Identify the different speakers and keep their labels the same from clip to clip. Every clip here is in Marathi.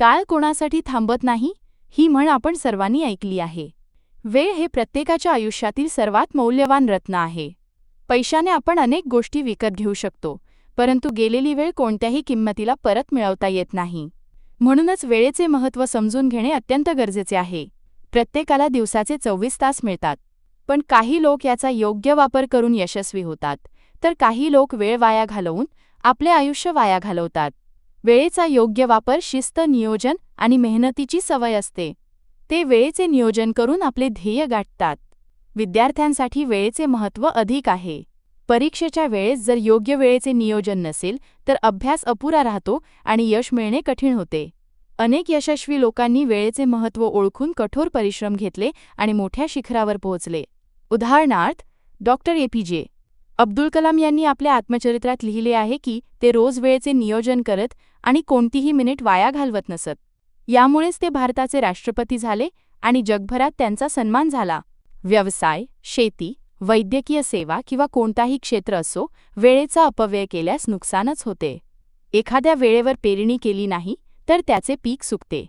Speaker 1: काळ कोणासाठी थांबत नाही ही म्हण आपण सर्वांनी ऐकली आहे. वेळ हे प्रत्येकाच्या आयुष्यातील सर्वात मौल्यवान रत्न आहे. पैशाने आपण अनेक गोष्टी विकत घेऊ शकतो परंतु गेलेली वेळ कोणत्याही किंमतीला परत मिळवता येत नाही. म्हणूनच वेळेचे महत्त्व समजून घेणे अत्यंत गरजेचे आहे. प्रत्येकाला दिवसाचे चोवीस तास मिळतात. पण काही लोक याचा योग्य वापर करून यशस्वी होतात तर काही लोक वेळ वाया घालवून आपले आयुष्य वाया घालवतात. वेळेचा योग्य वापर शिस्त नियोजन आणि मेहनतीची सवय असते. ते वेळेचे नियोजन करून आपले ध्येय गाठतात. विद्यार्थ्यांसाठी वेळेचे महत्त्व अधिक आहे. परीक्षेच्या वेळेस जर योग्य वेळेचे नियोजन नसेल तर अभ्यास अपुरा राहतो आणि यश मिळणे कठीण होते. अनेक यशस्वी लोकांनी वेळेचे महत्त्व ओळखून कठोर परिश्रम घेतले आणि मोठ्या शिखरावर पोहोचले. उदाहरणार्थ डॉक्टर एपीजे अब्दुल कलाम यांनी आपल्या आत्मचरित्रात लिहिले आहे की ते रोज वेळेचे नियोजन करत आणि कोणतीही मिनिट वाया घालवत नसत. यामुळेच ते भारताचे राष्ट्रपती झाले आणि जगभरात त्यांचा सन्मान झाला. व्यवसाय शेती वैद्यकीय सेवा किंवा कोणताही क्षेत्र असो वेळेचा अपव्यय केल्यास नुकसानच होते. एखाद्या वेळेवर पेरणी केली नाही तर त्याचे पीक सुकते.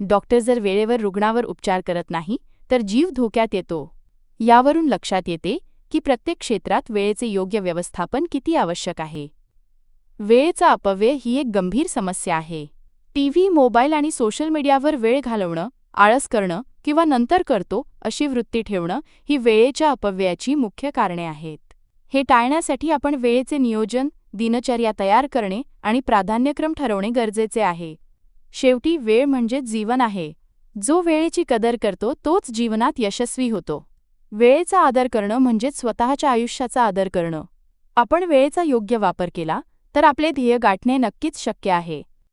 Speaker 1: डॉक्टर जर वेळेवर रुग्णावर उपचार करत नाही तर जीव धोक्यात येतो. यावरून लक्षात येते की प्रत्येक क्षेत्रात वेळेचे योग्य व्यवस्थापन किती आवश्यक आहे. वेळेचा अपव्यय ही एक गंभीर समस्या आहे. टीव्ही मोबाईल आणि सोशल मीडियावर वेळ घालवणं आळस करणं किंवा नंतर करतो अशी वृत्ती ठेवणं ही वेळेच्या अपव्ययाची मुख्य कारणे आहेत. हे टाळण्यासाठी आपण वेळेचे नियोजन दिनचर्या तयार करणे आणि प्राधान्यक्रम ठरवणे गरजेचे आहे. शेवटी वेळ म्हणजे जीवन आहे. जो वेळेची कदर करतो तोच जीवनात यशस्वी होतो. वेळेचा आदर करणं म्हणजेच स्वतःच्या आयुष्याचा आदर करणं. आपण वेळेचा योग्य वापर केला तर आपले ध्येय गाठणे नक्कीच शक्य आहे.